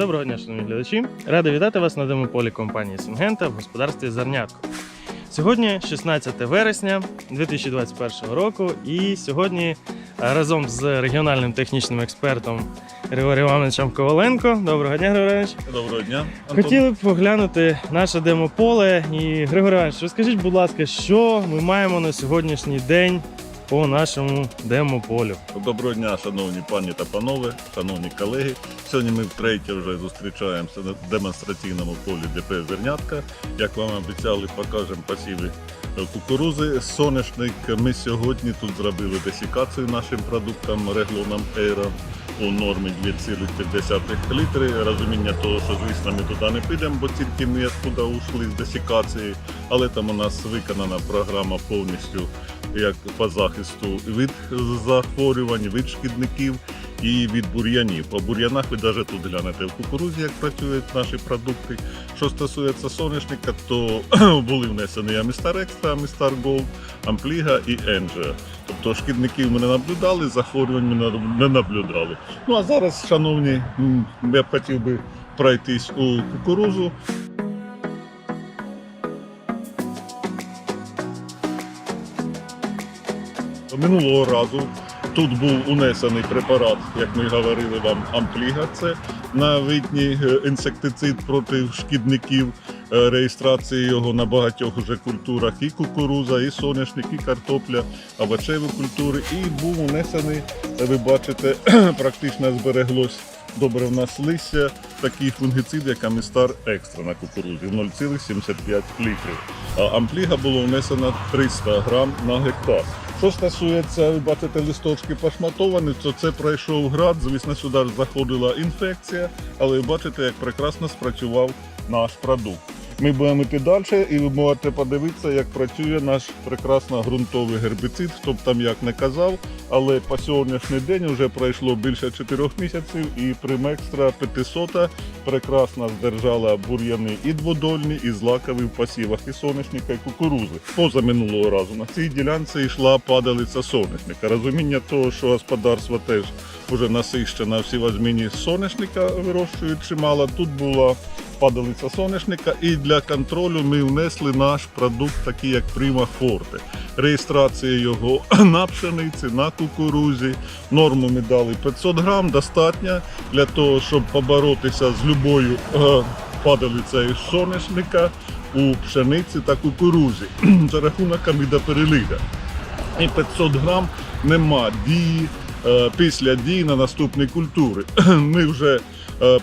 Доброго дня, шановні глядачі. Радий вітати вас на демополі компанії Сингента в господарстві Зернятко. Сьогодні 16 вересня 2021 року, і сьогодні е, разом з регіональним технічним експертом Григорієм Івановичем Коваленко. Доброго дня, Григорій Іванович. Доброго дня. Антон. Хотіли б поглянути наше демополе. І Григорій Іванович, розкажіть, будь ласка, що ми маємо на сьогоднішній день по нашому демополю? Доброго дня, шановні пані та панове, шановні колеги. Сьогодні ми втретє вже зустрічаємося на демонстраційному полі ДП Зернятка. Як вам обіцяли, покажемо посіви кукурузи. Соняшник. Ми сьогодні тут зробили десікацію нашим продуктам реглоном Ейра у нормі 2,5 літри. Розуміння того, що звісно ми туди не підемо, бо тільки ми туди ушли з десікації, але там у нас виконана програма повністю як по захисту від захворювань, від шкідників і від бур'янів. По бур'янах ви навіть тут глянете в кукурузі, як працюють наші продукти. Що стосується соняшника, то були внесені Амістар Екстра, Амістар Голд, Ампліга і Енджеа. Тобто шкідників ми не наблюдали, захворювань ми не наблюдали. Ну а зараз, шановні, я б хотів би пройтись у кукурузу. Минулого разу тут був унесений препарат, як ми говорили вам, ампліга. Це новітній е, інсектицид проти шкідників. Е, Реєстрації його на багатьох уже культурах і кукуруза, і соняшник, і картопля, овочеві культури. І був унесений, е, ви бачите, практично збереглось добре в нас листя, такий фунгіцид, як Амістар Екстра на кукурузі 0,75 літрів. А ампліга було внесено 300 грам на гектар. Що стосується, ви бачите, листочки пошматовані, то це пройшов град. Звісно, сюди заходила інфекція, але ви бачите, як прекрасно спрацював наш продукт. Ми будемо далі, і ви можете подивитися, як працює наш прекрасно ґрунтовий гербіцид, хто б там як не казав. Але по сьогоднішній день вже пройшло більше 4 місяців, і Примекстра 500 прекрасно здержала бур'яни і дводольні, і злакові в посівах і соняшника, і кукурузи. Поза минулого разу на цій ділянці йшла падалиця соняшника. Розуміння того, що господарство теж вже насищено всі возміні соняшника вирощують чимало. Тут була падалиця соняшника, і для контролю ми внесли наш продукт, такий як Prima Forte. Реєстрація його на пшениці, на кукурузі. Норму ми дали 500 грам, достатньо для того, щоб поборотися з любою е, падалицею соняшника у пшениці та кукурузі за рахунок амідоперелида. І 500 грам нема дії е, після дії на наступні культури. Ми вже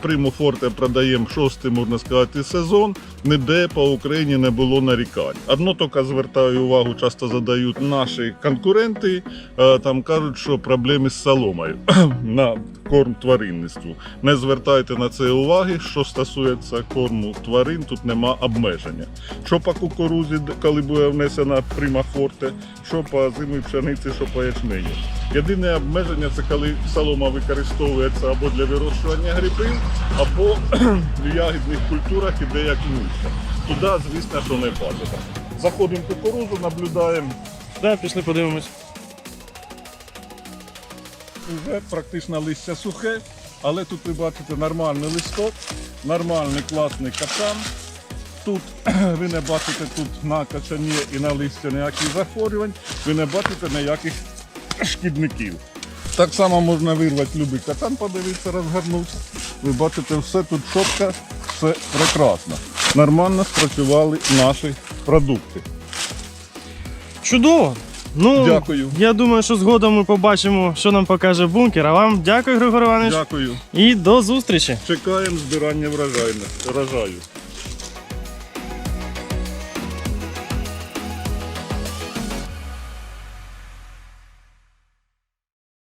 Приму Форте продаємо шостий, можна сказати, сезон. Ніде по Україні не було нарікань. Одно тільки звертаю увагу, часто задають наші конкуренти. е, Там кажуть, що проблеми з соломою на корм тваринництву. Не звертайте на це уваги. Що стосується корму тварин, тут нема обмеження. Що по кукурузі, коли буде внесена Прима Форте, що по зимій пшениці, що по ячмені. Єдине обмеження це коли солома використовується або для вирощування грибів, або в ягідних культурах іде як мульча. Туди, звісно, що не бачимо. Заходимо в кукурузу, наблюдаємо. Да, пішли подивимось. Вже практично листя сухе, але тут ви бачите нормальний листок, нормальний класний качан. Тут ви не бачите тут на качані і на листі ніяких захворювань, ви не бачите ніяких шкідників. Так само можна вирвати будь-який качан, подивитися, розгорнутися. Ви бачите, все тут чітко, все прекрасно. Нормально спрацювали наші продукти. Чудово! Ну, Дякую. Я думаю, що згодом ми побачимо, що нам покаже бункер. А вам дякую, Григор Іванович. Дякую. І до зустрічі. Чекаємо збирання врожаю.